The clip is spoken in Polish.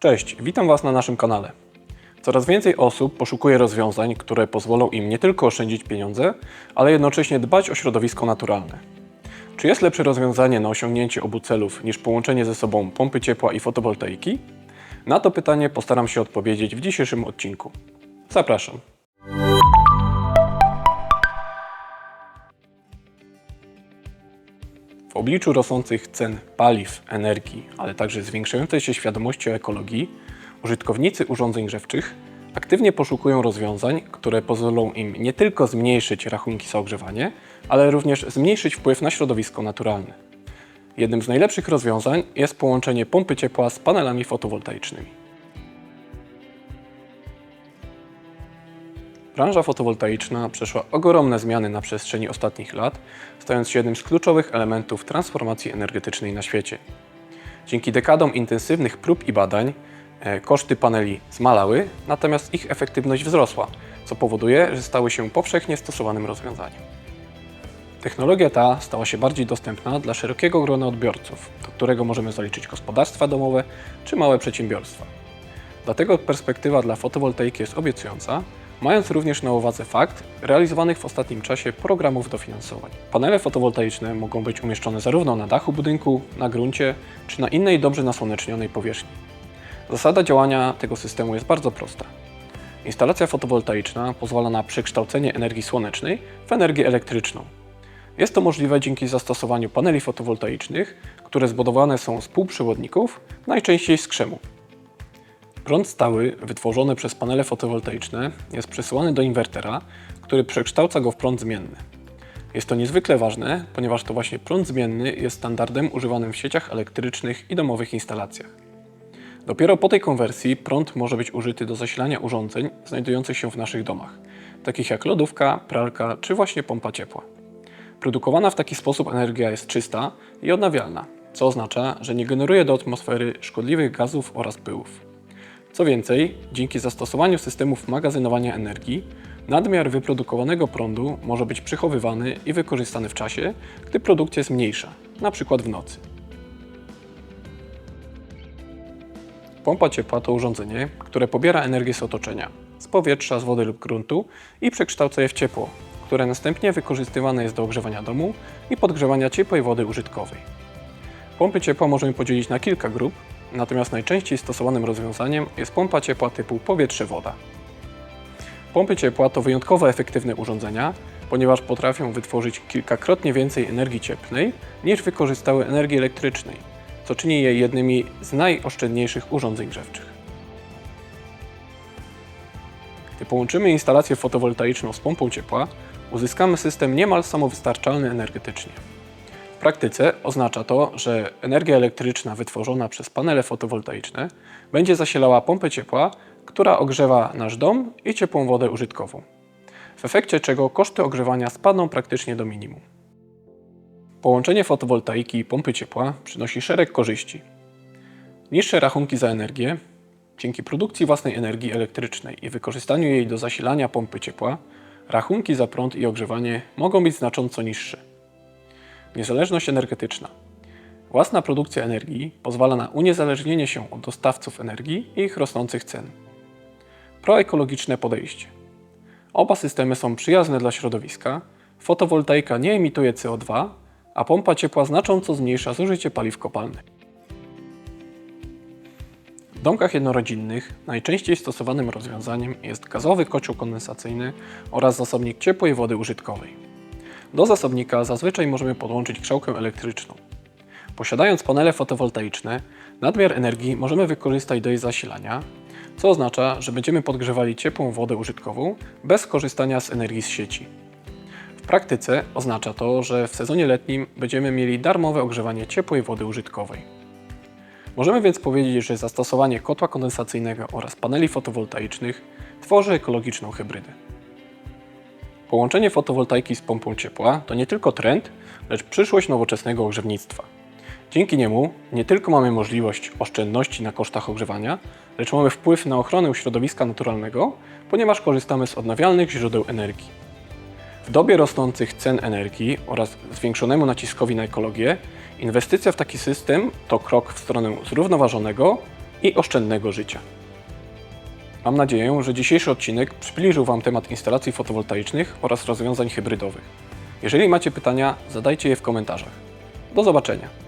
Cześć, witam Was na naszym kanale. Coraz więcej osób poszukuje rozwiązań, które pozwolą im nie tylko oszczędzić pieniądze, ale jednocześnie dbać o środowisko naturalne. Czy jest lepsze rozwiązanie na osiągnięcie obu celów niż połączenie ze sobą pompy ciepła i fotowoltaiki? Na to pytanie postaram się odpowiedzieć w dzisiejszym odcinku. Zapraszam. Obliczu rosnących cen paliw, energii, ale także zwiększającej się świadomości o ekologii, użytkownicy urządzeń grzewczych aktywnie poszukują rozwiązań, które pozwolą im nie tylko zmniejszyć rachunki za ogrzewanie, ale również zmniejszyć wpływ na środowisko naturalne. Jednym z najlepszych rozwiązań jest połączenie pompy ciepła z panelami fotowoltaicznymi. Branża fotowoltaiczna przeszła ogromne zmiany na przestrzeni ostatnich lat, stając się jednym z kluczowych elementów transformacji energetycznej na świecie. Dzięki dekadom intensywnych prób i badań e, koszty paneli zmalały, natomiast ich efektywność wzrosła, co powoduje, że stały się powszechnie stosowanym rozwiązaniem. Technologia ta stała się bardziej dostępna dla szerokiego grona odbiorców, do którego możemy zaliczyć gospodarstwa domowe czy małe przedsiębiorstwa. Dlatego perspektywa dla fotowoltaiki jest obiecująca, mając również na uwadze fakt realizowanych w ostatnim czasie programów dofinansowań. Panele fotowoltaiczne mogą być umieszczone zarówno na dachu budynku, na gruncie, czy na innej dobrze nasłonecznionej powierzchni. Zasada działania tego systemu jest bardzo prosta. Instalacja fotowoltaiczna pozwala na przekształcenie energii słonecznej w energię elektryczną. Jest to możliwe dzięki zastosowaniu paneli fotowoltaicznych, które zbudowane są z półprzewodników, najczęściej z krzemu. Prąd stały wytworzony przez panele fotowoltaiczne jest przesyłany do inwertera, który przekształca go w prąd zmienny. Jest to niezwykle ważne, ponieważ to właśnie prąd zmienny jest standardem używanym w sieciach elektrycznych i domowych instalacjach. Dopiero po tej konwersji prąd może być użyty do zasilania urządzeń znajdujących się w naszych domach, takich jak lodówka, pralka czy właśnie pompa ciepła. Produkowana w taki sposób energia jest czysta i odnawialna, co oznacza, że nie generuje do atmosfery szkodliwych gazów oraz pyłów. Co więcej, dzięki zastosowaniu systemów magazynowania energii, nadmiar wyprodukowanego prądu może być przechowywany i wykorzystany w czasie, gdy produkcja jest mniejsza, np. w nocy. Pompa ciepła to urządzenie, które pobiera energię z otoczenia, z powietrza, z wody lub gruntu i przekształca je w ciepło, które następnie wykorzystywane jest do ogrzewania domu i podgrzewania ciepłej wody użytkowej. Pompy ciepła możemy podzielić na kilka grup, natomiast najczęściej stosowanym rozwiązaniem jest pompa ciepła typu powietrze-woda. Pompy ciepła to wyjątkowo efektywne urządzenia, ponieważ potrafią wytworzyć kilkakrotnie więcej energii cieplnej niż wykorzystały energii elektrycznej, co czyni je jednymi z najoszczędniejszych urządzeń grzewczych. Gdy połączymy instalację fotowoltaiczną z pompą ciepła, uzyskamy system niemal samowystarczalny energetycznie. Praktyce oznacza to, że energia elektryczna wytworzona przez panele fotowoltaiczne będzie zasilała pompę ciepła, która ogrzewa nasz dom i ciepłą wodę użytkową. W efekcie czego koszty ogrzewania spadną praktycznie do minimum. Połączenie fotowoltaiki i pompy ciepła przynosi szereg korzyści. Niższe rachunki za energię. Dzięki produkcji własnej energii elektrycznej i wykorzystaniu jej do zasilania pompy ciepła, rachunki za prąd i ogrzewanie mogą być znacząco niższe. Niezależność energetyczna. Własna produkcja energii pozwala na uniezależnienie się od dostawców energii i ich rosnących cen. Proekologiczne podejście. Oba systemy są przyjazne dla środowiska, fotowoltaika nie emituje CO2, a pompa ciepła znacząco zmniejsza zużycie paliw kopalnych. W domkach jednorodzinnych najczęściej stosowanym rozwiązaniem jest gazowy kocioł kondensacyjny oraz zasobnik ciepłej wody użytkowej. Do zasobnika zazwyczaj możemy podłączyć grzałkę elektryczną. Posiadając panele fotowoltaiczne, nadmiar energii możemy wykorzystać do jej zasilania, co oznacza, że będziemy podgrzewali ciepłą wodę użytkową bez korzystania z energii z sieci. W praktyce oznacza to, że w sezonie letnim będziemy mieli darmowe ogrzewanie ciepłej wody użytkowej. Możemy więc powiedzieć, że zastosowanie kotła kondensacyjnego oraz paneli fotowoltaicznych tworzy ekologiczną hybrydę. Połączenie fotowoltaiki z pompą ciepła to nie tylko trend, lecz przyszłość nowoczesnego ogrzewnictwa. Dzięki niemu nie tylko mamy możliwość oszczędności na kosztach ogrzewania, lecz mamy wpływ na ochronę środowiska naturalnego, ponieważ korzystamy z odnawialnych źródeł energii. W dobie rosnących cen energii oraz zwiększonemu naciskowi na ekologię, inwestycja w taki system to krok w stronę zrównoważonego, i oszczędnego życia. Mam nadzieję, że dzisiejszy odcinek przybliżył Wam temat instalacji fotowoltaicznych oraz rozwiązań hybrydowych. Jeżeli macie pytania, zadajcie je w komentarzach. Do zobaczenia.